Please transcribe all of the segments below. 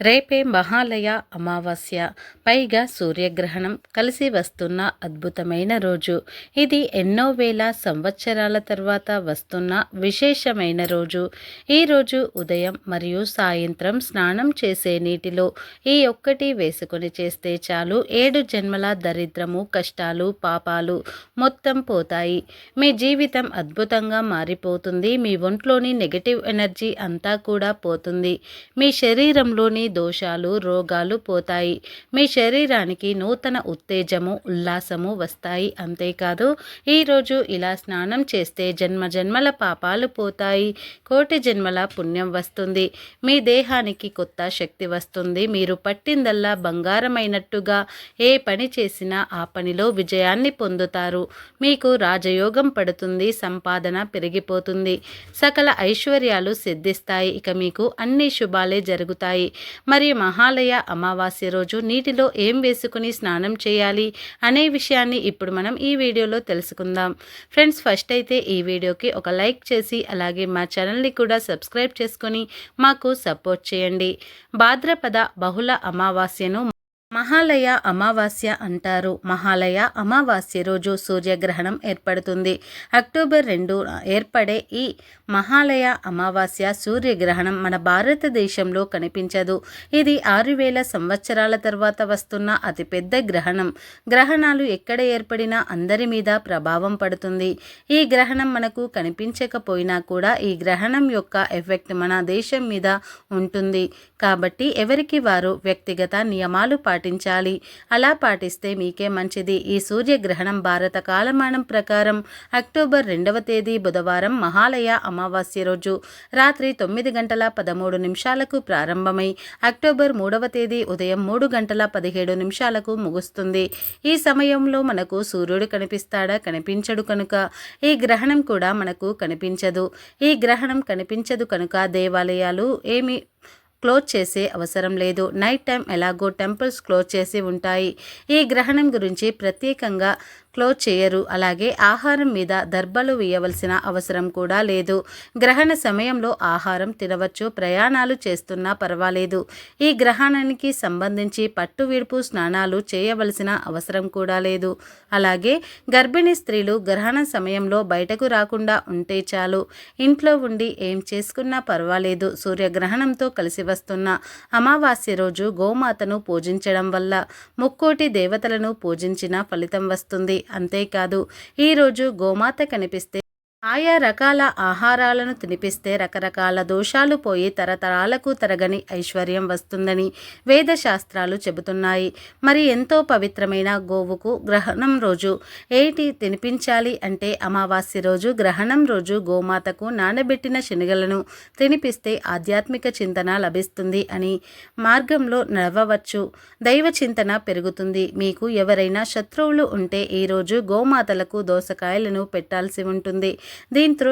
రేపే మహాలయ అమావాస్య. పైగా సూర్యగ్రహణం కలిసి వస్తున్న అద్భుతమైన రోజు. ఇది ఎన్నో వేల సంవత్సరాల తర్వాత వస్తున్న విశేషమైన రోజు. ఈ రోజు ఉదయం మరియు సాయంత్రం స్నానం చేసే నీటిలో ఈ ఒక్కటి వేసుకొని చేస్తే చాలు. ఏడు జన్మల దరిద్రము కష్టాలు పాపాలు మొత్తం పోతాయి. మీ జీవితం అద్భుతంగా మారిపోతుంది. మీ ఒంట్లోని నెగటివ్ ఎనర్జీ అంతా కూడా పోతుంది. మీ శరీరంలోని దోషాలు రోగాలు పోతాయి. మీ శరీరానికి నూతన ఉత్తేజము ఉల్లాసము వస్తాయి. అంతేకాదు ఈరోజు ఇలా స్నానం చేస్తే జన్మ జన్మల పాపాలు పోతాయి. కోటి జన్మల పుణ్యం వస్తుంది. మీ దేహానికి కొత్త శక్తి వస్తుంది. మీరు పట్టిందల్లా బంగారమైనట్టుగా ఏ పని చేసినా ఆ పనిలో విజయాన్ని పొందుతారు. మీకు రాజయోగం పడుతుంది. సంపాదన పెరిగిపోతుంది. సకల ఐశ్వర్యాలు సిద్ధిస్తాయి. ఇక మీకు అన్ని శుభాలే జరుగుతాయి. మరి మహాలయ అమావాస్య రోజు నీటిలో ఏం వేసుకుని స్నానం చేయాలి అనే విషయాన్ని ఇప్పుడు మనం ఈ వీడియోలో తెలుసుకుందాం. ఫ్రెండ్స్ ఫస్ట్ అయితే ఈ వీడియోకి ఒక లైక్ చేసి అలాగే మా ఛానల్ని కూడా సబ్స్క్రైబ్ చేసుకొని మాకు సపోర్ట్ చేయండి. భాద్రపద బహుళ అమావాస్యను మహాలయ అమావాస్య అంటారు. మహాలయ అమావాస్య రోజు సూర్యగ్రహణం ఏర్పడుతుంది. అక్టోబర్ రెండు ఏర్పడే ఈ మహాలయ అమావాస్య సూర్యగ్రహణం మన భారతదేశంలో కనిపించదు. ఇది ఆరు వేల సంవత్సరాల తర్వాత వస్తున్న అతిపెద్ద గ్రహణం. గ్రహణాలు ఎక్కడ ఏర్పడినా అందరి మీద ప్రభావం పడుతుంది. ఈ గ్రహణం మనకు కనిపించకపోయినా కూడా ఈ గ్రహణం యొక్క ఎఫెక్ట్ మన దేశం మీద ఉంటుంది. కాబట్టి ఎవరికి వారు వ్యక్తిగత నియమాలు పాటించాలి. అలా పాటిస్తే మీకే మంచిది. ఈ సూర్యగ్రహణం భారత కాలమానం ప్రకారం అక్టోబర్ రెండవ తేదీ బుధవారం మహాలయ అమావాస్య రోజు. రాత్రి తొమ్మిది గంటల పదమూడు నిమిషాలకు ప్రారంభమై అక్టోబర్ మూడవ తేదీ ఉదయం మూడు గంటల పదిహేడు నిమిషాలకు ముగుస్తుంది. ఈ సమయంలో మనకు సూర్యుడు కనిపిస్తాడా? కనిపించడు కనుక. ఈ గ్రహణం కూడా మనకు కనిపించదు. ఈ గ్రహణం కనిపించదు కనుక దేవాలయాలు ఏమి క్లోజ్ చేసే అవసరం లేదు. నైట్ టైం ఎలాగో టెంపుల్స్ క్లోజ్ చేసి ఉంటాయి. ఈ గ్రహణం గురించి ప్రత్యేకంగా క్లోజ్ చేయరు. అలాగే ఆహారం మీద దర్బలు వేయవలసిన అవసరం కూడా లేదు. గ్రహణ సమయంలో ఆహారం తినవచ్చు. ప్రయాణాలు చేస్తున్నా పర్వాలేదు. ఈ గ్రహణానికి సంబంధించి పట్టు విడుపు స్నానాలు చేయవలసిన అవసరం కూడా లేదు. అలాగే గర్భిణీ స్త్రీలు గ్రహణ సమయంలో బయటకు రాకుండా ఉంటే చాలు. ఇంట్లో ఉండి ఏం చేసుకున్నా పర్వాలేదు. సూర్యగ్రహణంతో కలిసి వస్తున్న అమావాస్య రోజు గోమాతను పూజించడం వల్ల ముక్కోటి దేవతలను పూజించిన ఫలితం వస్తుంది. అంతేకాదు. ఈరోజు గోమాత కనిపిస్తే ఆయా రకాల ఆహారాలను తినిపిస్తే రకరకాల దోషాలు పోయి తరతరాలకు తరగని ఐశ్వర్యం వస్తుందని వేద శాస్త్రాలు చెబుతున్నాయి. మరి ఎంతో పవిత్రమైన గోవుకు గ్రహణం రోజు ఏటి తినిపించాలి అంటే అమావాస్య రోజు గ్రహణం రోజు గోమాతకు నానబెట్టిన శనగలను తినిపిస్తే ఆధ్యాత్మిక చింతన లభిస్తుంది అని మార్గంలో నడవవచ్చు. దైవ చింతన పెరుగుతుంది. మీకు ఎవరైనా శత్రువులు ఉంటే ఈరోజు గోమాతలకు దోసకాయలను పెట్టాల్సి ఉంటుంది. దీంతో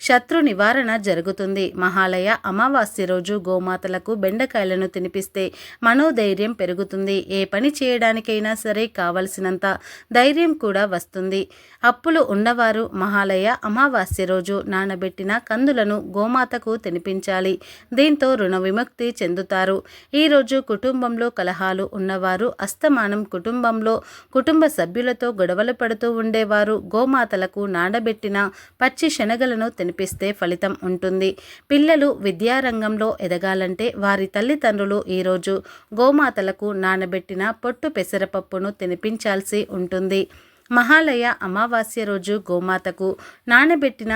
శత్రు నివారణ జరుగుతుంది. మహాలయ అమావాస్య రోజు గోమాతలకు బెండకాయలను తినిపిస్తే మనోధైర్యం పెరుగుతుంది. ఏ పని చేయడానికైనా సరే కావలసినంత ధైర్యం కూడా వస్తుంది. అప్పులు ఉన్నవారు మహాలయ అమావాస్య రోజు నానబెట్టిన కందులను గోమాతకు తినిపించాలి. దీంతో రుణ విముక్తి చెందుతారు. ఈరోజు కుటుంబంలో కలహాలు ఉన్నవారు అస్తమానం కుటుంబంలో కుటుంబ సభ్యులతో గొడవలు పడుతూ ఉండేవారు. గోమాతలకు నానబెట్టిన పచ్చి శనగలను తినిపిస్తే ఫలితం ఉంటుంది. పిల్లలు విద్యారంగంలో ఎదగాలంటే వారి తల్లిదండ్రులు ఈరోజు గోమాతలకు నానబెట్టిన పొట్టు పెసరపప్పును తినిపించాల్సి ఉంటుంది. మహాలయ అమావాస్య రోజు గోమాతకు నానబెట్టిన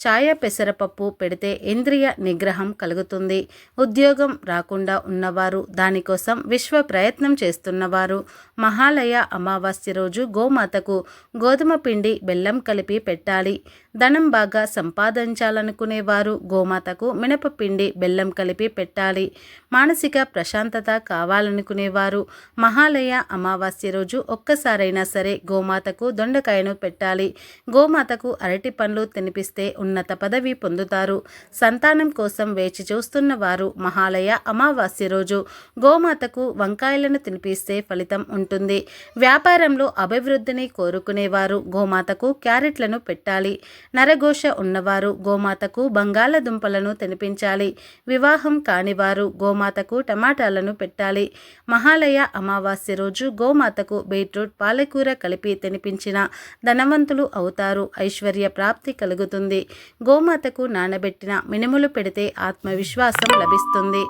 ఛాయ పెసరపప్పు పెడితే ఇంద్రియ నిగ్రహం కలుగుతుంది. ఉద్యోగం రాకుండా ఉన్నవారు దానికోసం విశ్వ ప్రయత్నం చేస్తున్నవారు. మహాలయ అమావాస్య రోజు గోమాతకు గోధుమ పిండి బెల్లం కలిపి పెట్టాలి. ధనం బాగా సంపాదించాలనుకునేవారు గోమాతకు మినపపిండి బెల్లం కలిపి పెట్టాలి. మానసిక ప్రశాంతత కావాలనుకునేవారు మహాలయ అమావాస్య రోజు ఒక్కసారైనా సరే గోమాతకు దొండకాయను పెట్టాలి. గోమాతకు అరటి పండ్లు తినిపిస్తే ఉన్నత పదవి పొందుతారు. సంతానం కోసం వేచి చూస్తున్న వారు మహాలయ అమావాస్య రోజు గోమాతకు వంకాయలను తినిపిస్తే ఫలితం ఉంటుంది. వ్యాపారంలో అభివృద్ధిని కోరుకునేవారు గోమాతకు క్యారెట్లను పెట్టాలి. నరఘోష ఉన్నవారు గోమాతకు బంగాళదుంపలను తినిపించాలి. వివాహం కానివారు గోమాతకు టమాటాలను పెట్టాలి. మహాలయ అమావాస్య రోజు గోమాతకు బీట్రూట్ పాలకూర కలిపి తినిపించిన ధనవంతులు అవుతారు. ఐశ్వర్య ప్రాప్తి కలుగుతుంది. గోమాతకు నానబెట్టిన మినుములు పెడితే ఆత్మవిశ్వాసం లభిస్తుంది.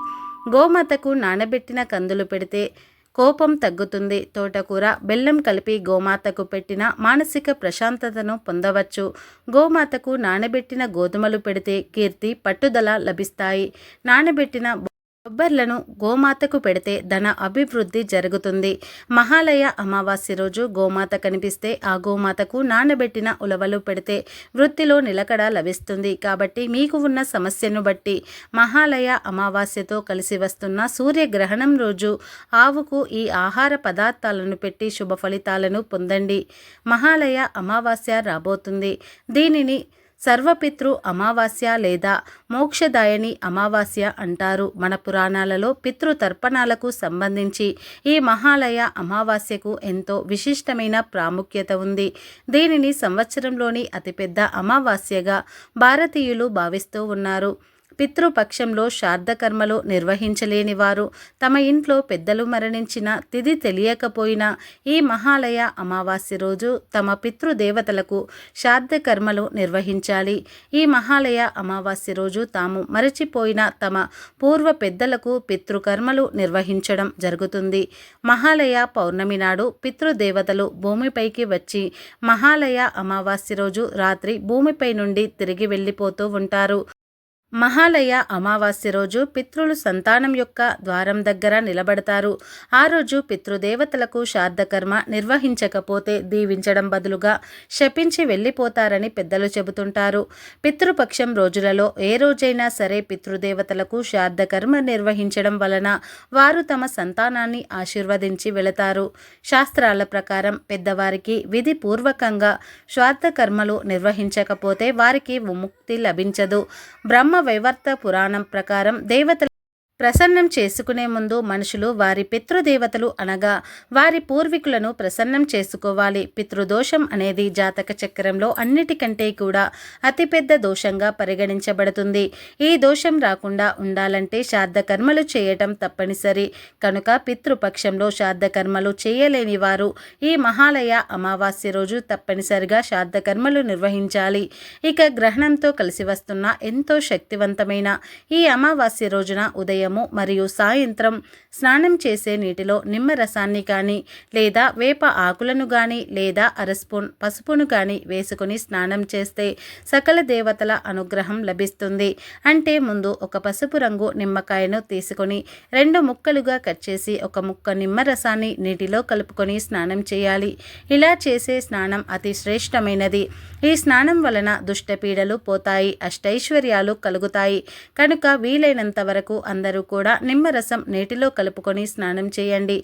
గోమాతకు నానబెట్టిన కందులు పెడితే కోపం తగ్గుతుంది. తోటకూర బెల్లం కలిపి గోమాతకు పెట్టిన మానసిక ప్రశాంతతను పొందవచ్చు. గోమాతకు నానబెట్టిన గోధుమలు పెడితే కీర్తి పట్టుదల లభిస్తాయి. నానబెట్టిన కొబ్బర్లను గోమాతకు పెడితే ధన అభివృద్ధి జరుగుతుంది. మహాలయ అమావాస్య రోజు గోమాత కనిపిస్తే ఆ గోమాతకు నానబెట్టిన ఉలవలు పెడితే వృత్తిలో నిలకడ లభిస్తుంది. కాబట్టి మీకు ఉన్న సమస్యను బట్టి మహాలయ అమావాస్యతో కలిసి వస్తున్న సూర్యగ్రహణం రోజు ఆవుకు ఈ ఆహార పదార్థాలను పెట్టి శుభ ఫలితాలను పొందండి. మహాలయ అమావాస్య రాబోతుంది. దీనిని సర్వపితృ అమావాస్య లేదా మోక్షదాయని అమావాస్య అంటారు. మన పురాణాలలో పితృతర్పణాలకు సంబంధించి ఈ మహాలయ అమావాస్యకు ఎంతో విశిష్టమైన ప్రాముఖ్యత ఉంది. దీనిని సంవత్సరంలోని అతిపెద్ద అమావాస్యగా భారతీయులు భావిస్తూ ఉన్నారు. పితృపక్షంలో శార్ధకర్మలు నిర్వహించలేని వారు తమ ఇంట్లో పెద్దలు మరణించిన తిథి తెలియకపోయినా ఈ మహాలయ అమావాస్య రోజు తమ పితృదేవతలకు శార్ధకర్మలు నిర్వహించాలి. ఈ మహాలయ అమావాస్య రోజు తాము మరచిపోయిన తమ పూర్వ పెద్దలకు పితృకర్మలు నిర్వహించడం జరుగుతుంది. మహాలయ పౌర్ణమి నాడు పితృదేవతలు భూమిపైకి వచ్చి మహాలయ అమావాస్య రోజు రాత్రి భూమిపై నుండి తిరిగి వెళ్ళిపోతూ ఉంటారు. మహాలయ అమావాస్య రోజు పితృలు సంతానం యొక్క ద్వారం దగ్గర నిలబడతారు. ఆ రోజు పితృదేవతలకు శార్ధకర్మ నిర్వహించకపోతే దీవించడం బదులుగా శపించి వెళ్ళిపోతారని పెద్దలు చెబుతుంటారు. పితృపక్షం రోజులలో ఏ రోజైనా సరే పితృదేవతలకు శార్ధకర్మ నిర్వహించడం వలన వారు తమ సంతానాన్ని ఆశీర్వదించి వెళతారు. శాస్త్రాల ప్రకారం పెద్దవారికి విధిపూర్వకంగా శ్రాద్ధకర్మలు నిర్వహించకపోతే వారికి విముక్తి లభించదు. బ్రహ్మ వైవర్త పురాణం ప్రకారం దేవతల ప్రసన్నం చేసుకునే ముందు మనుషులు వారి పితృదేవతలు అనగా వారి పూర్వీకులను ప్రసన్నం చేసుకోవాలి. పితృదోషం అనేది జాతక చక్రంలో అన్నిటికంటే కూడా అతిపెద్ద దోషంగా పరిగణించబడుతుంది. ఈ దోషం రాకుండా ఉండాలంటే శ్రాద్ధకర్మలు చేయటం తప్పనిసరి. కనుక పితృపక్షంలో శ్రాద్ధ కర్మలు చేయలేని వారు ఈ మహాలయ అమావాస్య రోజు తప్పనిసరిగా శ్రాద్ధ కర్మలు నిర్వహించాలి. ఇక గ్రహణంతో కలిసి వస్తున్న ఎంతో శక్తివంతమైన ఈ అమావాస్య రోజున ఉదయం ఉదయము మరియు సాయంత్రం స్నానం చేసే నీటిలో నిమ్మరసాన్ని కానీ లేదా వేప ఆకులను కానీ లేదా అరస్పూన్ పసుపును కానీ వేసుకుని స్నానం చేస్తే సకల దేవతల అనుగ్రహం లభిస్తుంది. అంటే ముందు ఒక పసుపు రంగు నిమ్మకాయను తీసుకొని రెండు ముక్కలుగా కట్ చేసి ఒక ముక్క నిమ్మరసాన్ని నీటిలో కలుపుకొని స్నానం చేయాలి. ఇలా చేసే స్నానం అతి శ్రేష్టమైనది. ఈ స్నానం వలన దుష్టపీడలు పోతాయి అష్టైశ్వర్యాలు కలుగుతాయి. కనుక వీలైనంత వరకు అందరూ వారు కూడా నిమ్మరసం నీటిలో కలుపుకొని స్నానం చేయండి.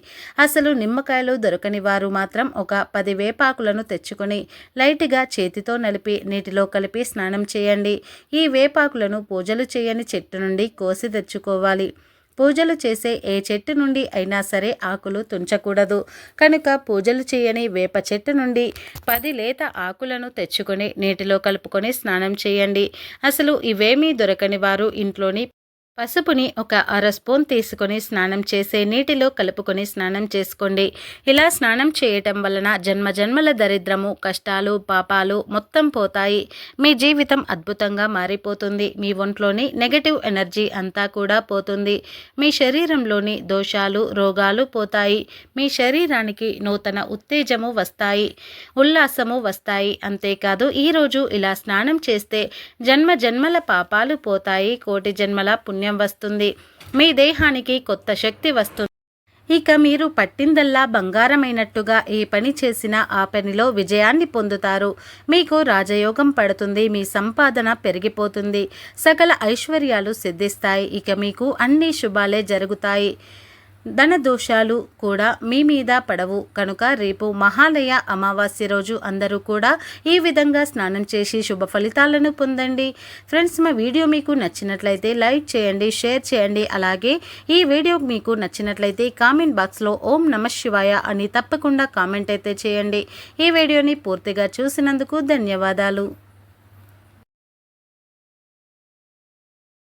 అసలు నిమ్మకాయలు దొరకని వారు మాత్రం ఒక పది వేపాకులను తెచ్చుకొని లైట్గా చేతితో నలిపి నీటిలో కలిపి స్నానం చేయండి. ఈ వేపాకులను పూజలు చేయని చెట్టు నుండి కోసి తెచ్చుకోవాలి. పూజలు చేసే ఏ చెట్టు నుండి అయినా సరే ఆకులు తుంచకూడదు. కనుక పూజలు చేయని వేప చెట్టు నుండి పది లేత ఆకులను తెచ్చుకొని నీటిలో కలుపుకొని స్నానం చేయండి. అసలు ఇవేమీ దొరకని వారు ఇంట్లోని పసుపుని ఒక అర స్పూన్ తీసుకొని స్నానం చేసే నీటిలో కలుపుకొని స్నానం చేసుకోండి. ఇలా స్నానం చేయటం వలన జన్మ జన్మల దరిద్రము కష్టాలు పాపాలు మొత్తం పోతాయి. మీ జీవితం అద్భుతంగా మారిపోతుంది. మీ ఒంట్లోని నెగటివ్ ఎనర్జీ అంతా కూడా పోతుంది. మీ శరీరంలోని దోషాలు రోగాలు పోతాయి. మీ శరీరానికి నూతన ఉత్తేజము వస్తాయి. ఉల్లాసము వస్తాయి. అంతేకాదు ఈరోజు ఇలా స్నానం చేస్తే జన్మ జన్మల పాపాలు పోతాయి. కోటి జన్మల పుణ్య చైతన్యం వస్తుంది. మీ దేహానికి కొత్త శక్తి వస్తుంది. ఇక మీరు పట్టిందల్లా బంగారమైనట్టుగా ఏ పని చేసినా ఆ పనిలో విజయాన్ని పొందుతారు. మీకు రాజయోగం పడుతుంది. మీ సంపాదన పెరిగిపోతుంది. సకల ఐశ్వర్యాలు సిద్ధిస్తాయి. ఇక మీకు అన్ని శుభాలే జరుగుతాయి. ధన దోషాలు కూడా మీ మీద పడవు. కనుక రేపు మహాలయ అమావాస్య రోజు అందరూ కూడా ఈ విధంగా స్నానం చేసి శుభ ఫలితాలను పొందండి. ఫ్రెండ్స్ మా వీడియో మీకు నచ్చినట్లయితే లైక్ చేయండి షేర్ చేయండి. అలాగే ఈ వీడియో మీకు నచ్చినట్లయితే కామెంట్ బాక్స్లో ఓం నమ శివాయ అని తప్పకుండా కామెంట్ అయితే చేయండి. ఈ వీడియోని పూర్తిగా చూసినందుకు ధన్యవాదాలు.